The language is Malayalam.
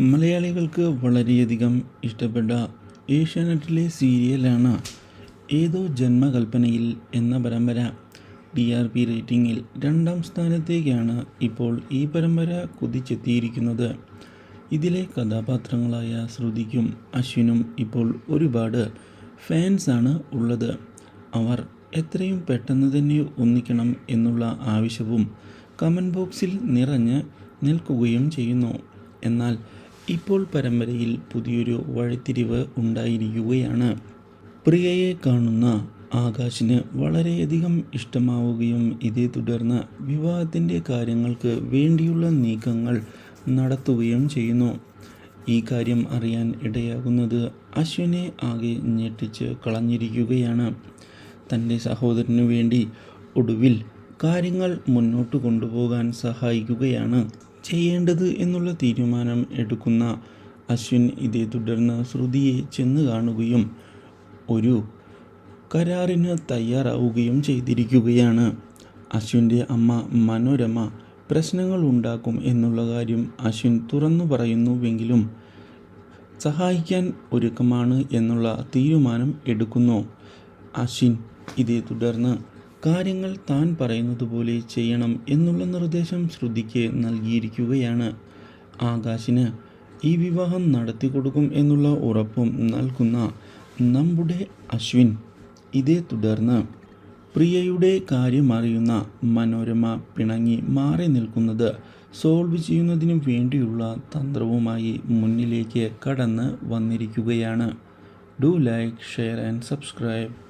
മലയാളികൾക്ക് വളരെയധികം ഇഷ്ടപ്പെട്ട ഏഷ്യാനെറ്റിലെ സീരിയലാണ് ഏതോ ജന്മകൽപ്പനയിൽ എന്ന പരമ്പര. ടി ആർ പി റേറ്റിംഗിൽ രണ്ടാം സ്ഥാനത്തേക്കാണ് ഇപ്പോൾ ഈ പരമ്പര കുതിച്ചെത്തിയിരിക്കുന്നത്. ഇതിലെ കഥാപാത്രങ്ങളായ ശ്രുതിക്കും അശ്വിനും ഇപ്പോൾ ഒരുപാട് ഫാൻസാണ് ഉള്ളത്. അവർ എത്രയും പെട്ടെന്ന് തന്നെ ഒന്നിക്കണം എന്നുള്ള ആവശ്യവും കമന്റ് ബോക്സിൽ നിറഞ്ഞ് നിൽക്കുകയും ചെയ്യുന്നു. എന്നാൽ ഇപ്പോൾ പരമ്പരയിൽ പുതിയൊരു വഴിത്തിരിവ് ഉണ്ടായിരിക്കുകയാണ്. പ്രിയയെ കാണുന്ന ആകാശിന് വളരെയധികം ഇഷ്ടമാവുകയും ഇതേ തുടർന്ന് വിവാഹത്തിന്റെ കാര്യങ്ങൾക്ക് വേണ്ടിയുള്ള നീക്കങ്ങൾ നടത്തുകയും ചെയ്യുന്നു. ഈ കാര്യം അറിയാൻ ഇടയാകുന്നത് അശ്വിനെ ആകെ ഞെട്ടിച്ച് കളഞ്ഞിരിക്കുകയാണ്. തന്റെ സഹോദരനു വേണ്ടി ഒടുവിൽ കാര്യങ്ങൾ മുന്നോട്ട് കൊണ്ടുപോകാൻ സഹായിക്കുകയാണ്. ചെയ്യേണ്ടത് എന്നുള്ള തീരുമാനം എടുക്കുന്ന അശ്വിൻ ഇതേ തുടർന്ന് ശ്രുതിയെ ചെന്ന് കാണുകയും ഒരു കരാറിന് തയ്യാറാവുകയും ചെയ്തിരിക്കുകയാണ്. അശ്വിന്റെ അമ്മ മനോരമ പ്രശ്നങ്ങൾ ഉണ്ടാക്കും എന്നുള്ള കാര്യം അശ്വിൻ തുറന്നു പറയുന്നുവെങ്കിലും സഹായിക്കാൻ ഒരുക്കമാണ് എന്നുള്ള തീരുമാനം എടുക്കുന്നു. അശ്വിൻ ഇതേ തുടർന്ന് കാര്യങ്ങൾ താൻ പറയുന്നത് പോലെ ചെയ്യണം എന്നുള്ള നിർദ്ദേശം ശ്രുതിക്ക് നൽകിയിരിക്കുകയാണ്. ആകാശിന് ഈ വിവാഹം നടത്തി കൊടുക്കും എന്നുള്ള ഉറപ്പും നൽകുന്ന നമ്മുടെ അശ്വിൻ ഇതേ തുടർന്ന് പ്രിയയുടെ കാര്യമറിയുന്ന മനോരമ പിണങ്ങി മാറി നിൽക്കുന്നത് സോൾവ് ചെയ്യുന്നതിന് വേണ്ടിയുള്ള തന്ത്രവുമായി മുന്നിലേക്ക് കടന്ന് വന്നിരിക്കുകയാണ്. Do like share and subscribe.